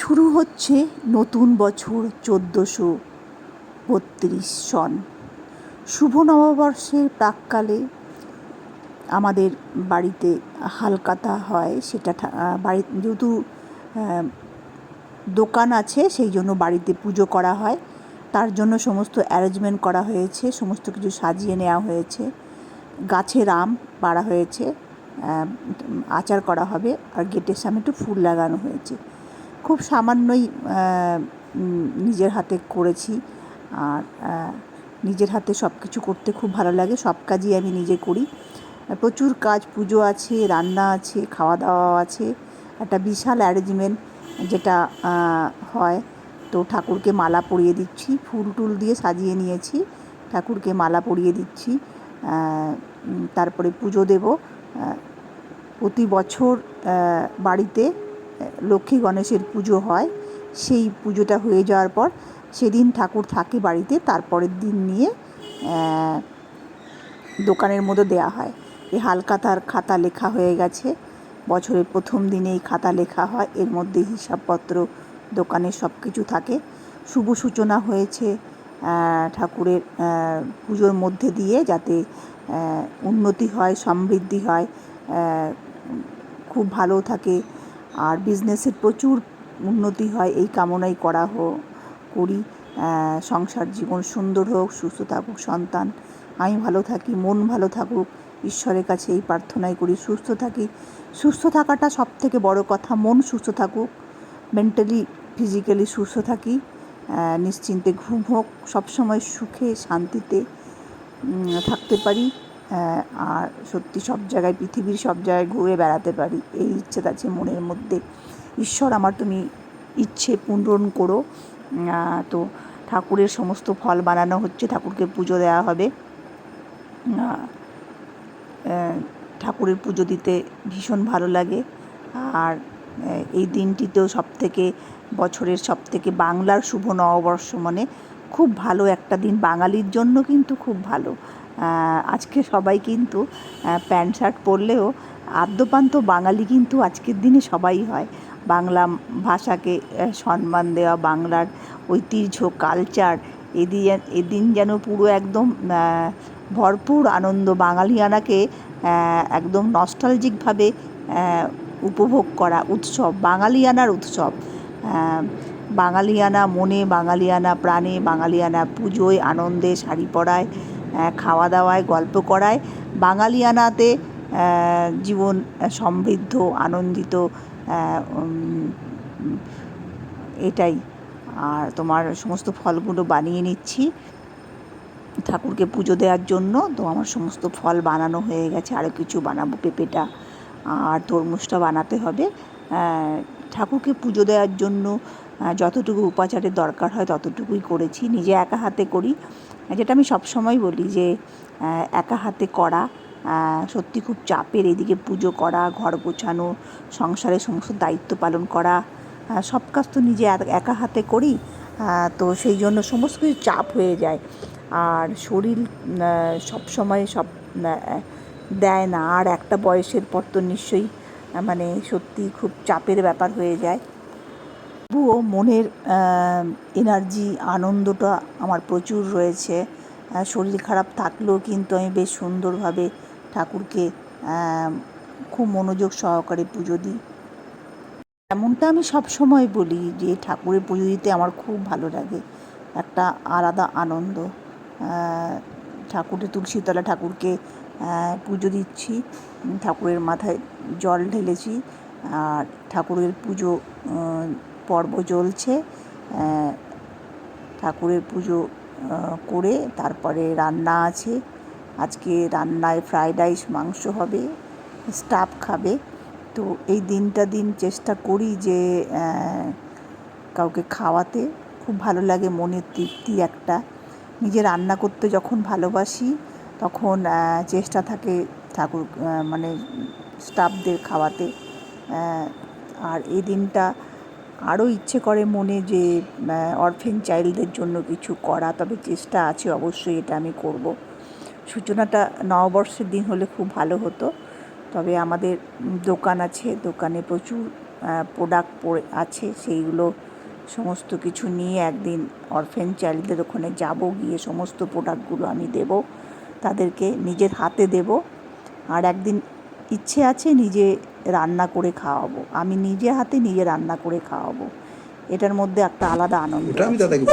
শুরু হচ্ছে নতুন বছর চোদ্দোশো বত্রিশ সন। শুভ নববর্ষের প্রাককালে আমাদের বাড়িতে হালকাতা হয়, সেটা বাড়ি, যেহেতু দোকান আছে, সেই জন্য বাড়িতে পুজো করা হয়। তার জন্য সমস্ত অ্যারেঞ্জমেন্ট করা হয়েছে, সমস্ত কিছু সাজিয়ে নেওয়া হয়েছে। গাছের আম পাড়া হয়েছে আচার করা হবে, আর গেটের সামনে একটু ফুল লাগানো হয়েছে। খুব সামান্যই নিজের হাতে করেছি। আর নিজের হাতে সব কিছু করতে খুব ভালো লাগে, সব কাজই আমি নিজে করি। প্রচুর কাজ, পুজো আছে, রান্না আছে খাওয়া দাওয়া আছে। একটা বিশাল অ্যারেঞ্জমেন্ট যেটা হয়। তো ঠাকুরকে মালা পরিয়ে দিচ্ছি, ফুল টুল দিয়ে সাজিয়ে নিয়েছি, ঠাকুরকে মালা পরিয়ে দিচ্ছি। তারপরে পুজো দেব। প্রতি বছর বাড়িতে লক্ষ্মী গণেশের পুজো হয়। সেই পুজোটা হয়ে যাওয়ার পর সেদিন ঠাকুর থাকে বাড়িতে, তারপরের দিন নিয়ে দোকানের মধ্যে দেয়া হয়। এই হালখাতার খাতা লেখা হয়ে গেছে। বছরের প্রথম দিনে এই খাতা লেখা হয়। এর মধ্যে হিসাবপত্র দোকানে সব কিছু থাকে। শুভ সূচনা হয়েছে ঠাকুরের পুজোর মধ্যে দিয়ে যাতে উন্নতি হয়, সমৃদ্ধি হয় খুব ভালো থাকে। আর বিজনেসের প্রচুর উন্নতি হয়, এই কামনাই করা হোক করি। সংসার জীবন সুন্দর হোক, সুস্থ থাকুক, সন্তান। আমি ভালো থাকি, মন ভালো থাকুক। ঈশ্বরের কাছে এই প্রার্থনাই করি, সুস্থ থাকি। সুস্থ থাকাটা সব থেকে বড় কথা, মন সুস্থ থাকুক। মেন্টালি ফিজিক্যালি সুস্থ থাকি। নিশ্চিন্তে ঘুম হোক, সবসময় সুখে, শান্তিতে থাকতে পারি। আর সত্যি সব জায়গায়, পৃথিবীর সব জায়গায় ঘুরে বেড়াতে পারি। এই ইচ্ছে আছে মনের মধ্যে। ঈশ্বর আমার তুমি ইচ্ছে পূরণ করো। তো ঠাকুরের সমস্ত ফল বানানো হচ্ছে, ঠাকুরকে পুজো দেওয়া হবে। ঠাকুরের পুজো দিতে ভীষণ ভালো লাগে। আর এই দিনটিতেও সব থেকে বছরের সব থেকে বাংলার শুভ নববর্ষ মানে খুব ভালো একটা দিন। বাঙালির জন্য কিন্তু খুব ভালো। আজকে সবাই কিন্তু প্যান্ট, শার্ট পরলেও আদ্যপান্ত বাঙালি কিন্তু আজকের দিনে সবাই হয়। বাংলা ভাষাকে সম্মান দেওয়া, বাংলার ঐতিহ্য কালচার এদিন এদিন যেন পুরো একদম ভরপুর আনন্দ বাঙালিয়ানাকে একদম নস্টালজিকভাবে উপভোগ করা উৎসব, বাঙালিয়ানার উৎসব। বাঙালিয়ানা মনে, বাঙালিয়ানা প্রাণে, বাঙালিয়ানা পুজোয়, আনন্দে শাড়ি পরায় খাওয়া দাওয়ায় গল্প করায়। বাঙালিয়ানাতে জীবন সমৃদ্ধ, আনন্দিত এটাই। আর তোমার সমস্ত ফলগুলো বানিয়ে নিচ্ছি। ঠাকুরকে পুজো দেওয়ার জন্য। তো আমার সমস্ত ফল বানানো হয়ে গেছে। আরও কিছু বানাবো পেঁপেটা। আর তরমুজটা বানাতে হবে। ঠাকুরকে পুজো দেওয়ার জন্য যতটুকু উপাচারের দরকার হয় ততটুকুই করেছি। নিজে একা হাতে করি। যেটা আমি সবসময় বলি যে একা হাতে করা সত্যি খুব চাপের এদিকে পুজো করা, ঘর গোছানো, সংসারের সমস্ত দায়িত্ব পালন করা সব কাজ তো নিজে একা- একা হাতে করি তো সেই জন্য সমস্ত কিছু চাপ হয়ে যায়। আর শরীর সব সময় সব দেয় না। আর একটা বয়সের পর তো নিশ্চয়ই মানে সত্যি খুব চাপের ব্যাপার হয়ে যায়। তবুও মনের এনার্জি আনন্দটা আমার প্রচুর রয়েছে। শরীর খারাপ থাকলেও কিন্তু আমি বেশ সুন্দরভাবে ঠাকুরকে খুব মনোযোগ সহকারে পুজো দিই। এমনটা আমি সব সময় বলি যে, ঠাকুরের পুজো দিতে আমার খুব ভালো লাগে। একটা আলাদা আনন্দ। ঠাকুরের তুলসীতলা ঠাকুরকে পুজো দিচ্ছি। ঠাকুরের মাথায় জল ঢেলেছি। আর ঠাকুরের পুজো পর্ব চলছে ঠাকুরের পুজো করে তারপরে রান্না আছে। আজকে রান্নায় ফ্রায়েড রাইস মাংস হবে স্টাফ খাবে। তো এই দিনটা দিন চেষ্টা করি যে কাউকে খাওয়াতে। খুব ভালো লাগে, মনের তৃপ্তি একটা। নিজে রান্না করতে যখন ভালোবাসি, তখন চেষ্টা থাকে ঠাকুর মানে স্টাফদের খাওয়াতে। আর এই দিনটা আরও ইচ্ছে করে মনে যে অরফেন চাইল্ডদের জন্য কিছু করা, তবে চেষ্টা আছে অবশ্যই এটা আমি করব। সূচনাটা নববর্ষের দিন হলে খুব ভালো হতো। তবে আমাদের দোকান আছে, দোকানে প্রচুর প্রোডাক্ট পড়ে, আছে, সেইগুলো সমস্ত কিছু নিয়ে একদিন অরফেন চাইল্ডদের ওখানে যাব, গিয়ে সমস্ত প্রোডাক্টগুলো আমি দেব, তাদেরকে নিজের হাতে দেব। আর একদিন ইচ্ছে আছে নিজে রান্না করে খাওয়াবো। আমি নিজে হাতে নিজে রান্না করে খাওয়াবো। এটার মধ্যে একটা আলাদা আনন্দ আমি দাদাকে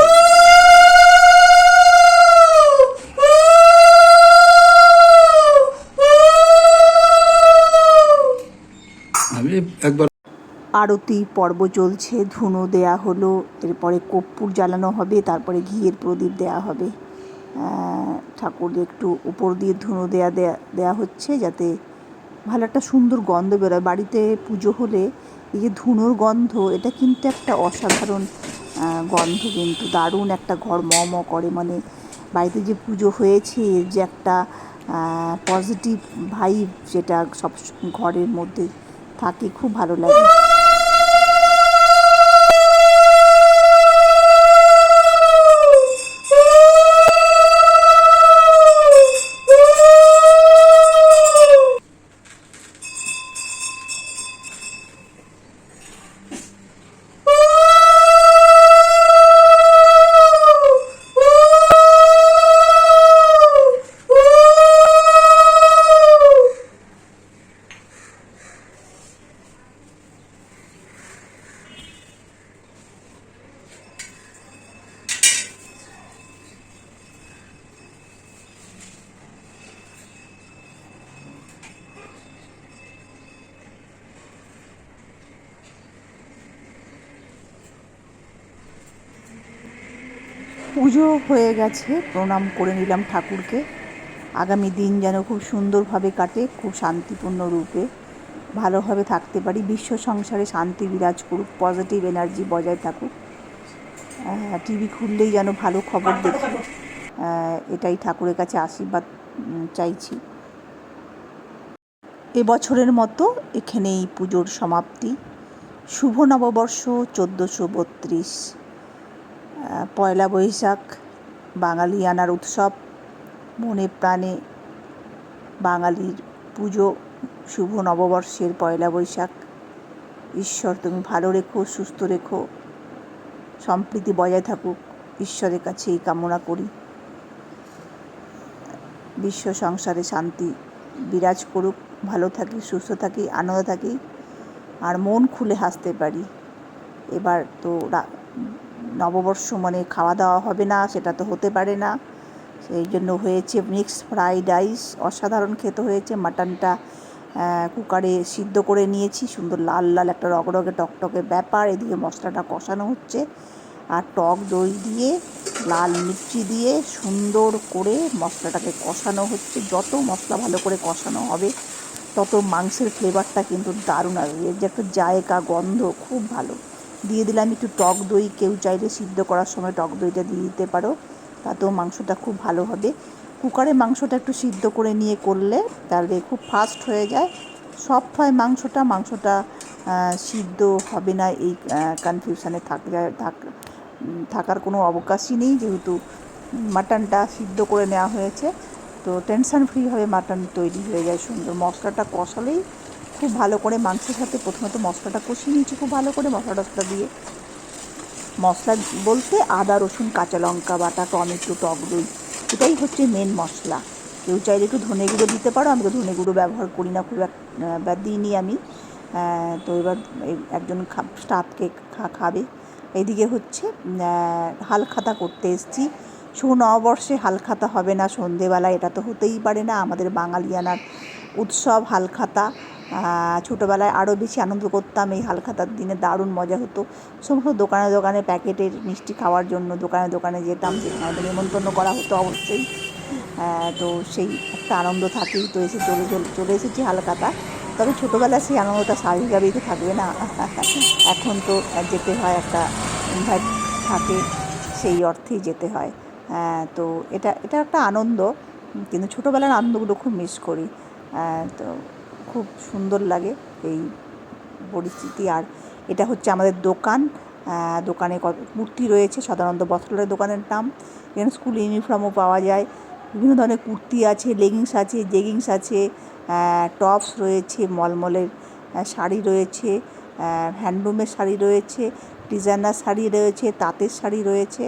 আমি একবার আরতি পর্ব চলছে ধুনো দেয়া হলো এরপরে কর্পূর জ্বালানো হবে তারপরে ঘিয়ের প্রদীপ দেয়া হবে। আহ, ঠাকুর একটু উপর দিয়ে ধুনো দেয়া দেয়া দেয়া হচ্ছে যাতে ভালো একটা সুন্দর গন্ধ বেরোয়। বাড়িতে পুজো হলে এই যে ধুনোর গন্ধ, এটা কিন্তু একটা অসাধারণ গন্ধ কিন্তু। দারুণ একটা ঘর ম ম করে। মানে বাড়িতে যে পুজো হয়েছে, যে একটা পজিটিভ ভাইব যেটা সব ঘরের মধ্যে থাকে, খুব ভালো লাগে। পুজো হয়ে গেছে, প্রণাম করে নিলাম ঠাকুরকে। আগামী দিন যেন খুব সুন্দরভাবে কাটে, খুব শান্তিপূর্ণ রূপে। ভালোভাবে থাকতে পারি, বিশ্ব সংসারে শান্তি বিরাজ করুক পজিটিভ এনার্জি বজায় থাকুক। টিভি খুললেই যেন ভালো খবর দেখি। এটাই ঠাকুরের কাছে আশীর্বাদ চাইছি। এবছরের মতো এখানেই পুজোর সমাপ্তি। শুভ নববর্ষ, চোদ্দোশো বত্রিশ। পয়লা বৈশাখ বাঙালিয়ানার উৎসব, মনে প্রাণে বাঙালির পুজো, শুভ নববর্ষের পয়লা বৈশাখ। ঈশ্বর তুমি ভালো রেখো, সুস্থ রেখো, সম্প্রীতি বজায় থাকুক, ঈশ্বরের কাছে এই কামনা করি। বিশ্ব সংসারে শান্তি বিরাজ করুক, ভালো থাকি, সুস্থ থাকি, আনন্দ থাকি, আর মন খুলে হাসতে পারি। এবার তো নববর্ষ মানে খাওয়া দাওয়া হবে না, সেটা তো হতে পারে না। সেই জন্য হয়েছে মিক্সড ফ্রাইড রাইস অসাধারণ খেতে হয়েছে। মাটনটা কুকারে সিদ্ধ করে নিয়েছি, সুন্দর লাল লাল একটা রগরগে টকটকে ব্যাপার, এদিকে মশলাটা কষানো হচ্ছে। আর টক দই দিয়ে, লাল মির্চি দিয়ে সুন্দর করে মশলাটাকে কষানো হচ্ছে। যত মশলা ভালো করে কষানো হবে, তত মাংসের ফ্লেভারটা কিন্তু দারুণ আসবে। এর যে একটা জায়গা, গন্ধ, খুব ভালো। দিয়ে দিলাম একটু টক দই। কেউ চাইলে সিদ্ধ করার সময় টক দইটা দিয়ে দিতে পারো। তাতেও মাংসটা খুব ভালো হবে। কুকারে মাংসটা একটু সিদ্ধ করে নিয়ে করলে তাহলে খুব ফাস্ট হয়ে যায়। সফট হয় মাংসটা মাংসটা সিদ্ধ হবে না এই কনফিউশানে থাক থাক থাকার কোনো অবকাশই নেই। যেহেতু মাটনটা সিদ্ধ করে নেওয়া হয়েছে, তো টেনশন ফ্রিভাবে মাটন তৈরি হয়ে যায় সুন্দর। মশলাটা কষালেই খুব ভালো করে মাংসের সাথে প্রথমত মশলাটা কষিয়ে নিয়েছি, খুব ভালো করে মশলা টশলা দিয়ে। মশলা বলতে আদা, রসুন, কাঁচা লঙ্কা, বাটা, টমেটো, টক দই, এটাই হচ্ছে মেন মশলা। কেউ চাইলে একটু ধনে গুঁড়ো দিতে পারো, আমি তো ধনে গুঁড়ো ব্যবহার করি না, খুব বা দিইনি আমি। তো এবার একজন স্টাফকে খাবে। এদিকে হচ্ছে হালখাতা করতে এসছি। শুভ নববর্ষে হালখাতা হবে না সন্ধেবেলা এটা তো হতেই পারে না। আমাদের বাঙালিয়ানার উৎসব হালখাতা। ছোটোবেলায় আরও বেশি আনন্দ করতাম। এই হালখাতার দিনে দারুণ মজা হতো। সমস্ত দোকানে দোকানে প্যাকেটের মিষ্টি খাওয়ার জন্য দোকানে দোকানে যেতাম আমাদের নেমন্তন্ন করা হতো অবশ্যই। তো সেই একটা আনন্দ থাকেই। তো এসে চলে চলে এসেছি হালখাতা। তবে ছোটোবেলায় সেই আনন্দটা স্বাভাবিকভাবেই তো থাকবে না। এখন তো যেতে হয়, একটা ইনভাইট থাকে, সেই অর্থেই যেতে হয়। তো এটা এটা একটা আনন্দ। কিন্তু ছোটোবেলার আনন্দগুলো খুব মিস করি। তো খুব সুন্দর লাগে এই পরিস্থিতি। আর এটা হচ্ছে আমাদের দোকান। দোকানে কত কুর্তি রয়েছে, সাধারণত বস্ত্রালয় দোকানের নাম। এখানে স্কুল ইউনিফর্মও পাওয়া যায়। বিভিন্ন ধরনের কুর্তি আছে, লেগিংস আছে, জেগিংস আছে টপস রয়েছে, মলমলের শাড়ি রয়েছে হ্যান্ডলুমের শাড়ি রয়েছে, ডিজাইনার শাড়ি রয়েছে, তাঁতের শাড়ি রয়েছে।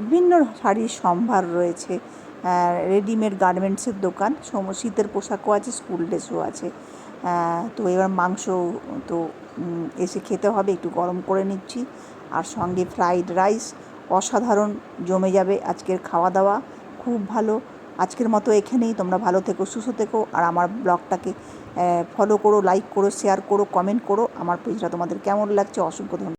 বিভিন্ন শাড়ির সম্ভার রয়েছে। রেডিমেড গার্মেন্টসের দোকান। সম, শীতের পোশাকও আছে, স্কুল ড্রেসও আছে। তো এবার মাংস তো এসে খেতে হবে, একটু গরম করে নিচ্ছি। আর সঙ্গে ফ্রাইড রাইস, অসাধারণ, জমে যাবে আজকের খাওয়া দাওয়া খুব ভালো। আজকের মতো এখানেই, তোমরা ভালো থেকো, সুস্থ থেকো। আর আমার ব্লগটাকে ফলো করো লাইক করো শেয়ার করো কমেন্ট করো। আমার পেজটা তোমাদের কেমন লাগছে, অসংখ্য ধন্যবাদ।